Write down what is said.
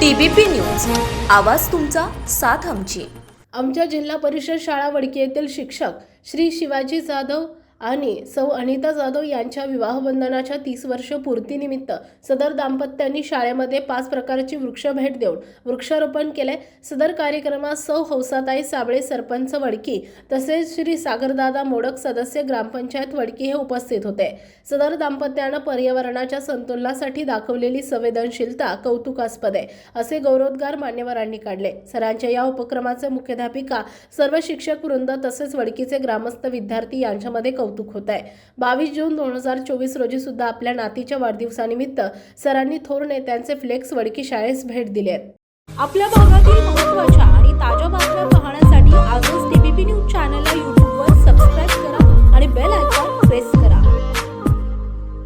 TBP news. आवाज तुमचा साथ आमची. आमच्या जिल्हा परिषद शाळा वडकी येथील शिक्षक श्री शिवाजी जाधव आणि सौ अनिता जाधव यांच्या विवाहबंधनाच्या तीस वर्ष पूर्तीनिमित्त सदर दाम्पत्यांनी शाळेमध्ये पाच प्रकारची वृक्ष भेट देऊन वृक्षारोपण केले. सदर कार्यक्रमात सौ हौसाताई साबळे सरपंच वडकी तसेच श्री सागरदादा मोडक सदस्य ग्रामपंचायत वडकी हे उपस्थित होते. सदर दाम्पत्यानं पर्यावरणाच्या संतुलनासाठी दाखवलेली संवेदनशीलता कौतुकास्पद आहे असे गौरवोद्गार मान्यवरांनी काढले. सरांच्या या उपक्रमाचे मुख्याध्यापिका सर्व शिक्षक वृंद तसेच वडकीचे ग्रामस्थ विद्यार्थी यांच्यामध्ये कौतुक होत आहे. बावीस जून दोन हजार चोवीस रोजी सुद्धा आपल्या नातीच्या वाढदिवसानिमित्त सरांनी थोर नेत्यांचे फ्लेक्स वडकी शाळेस भेट दिले आपल्या भागातील महत्त्वाच्या आणि ताज्या बातम्या पाहण्यासाठी आजच टीबीपी न्यूज चॅनलला यूट्यूबवर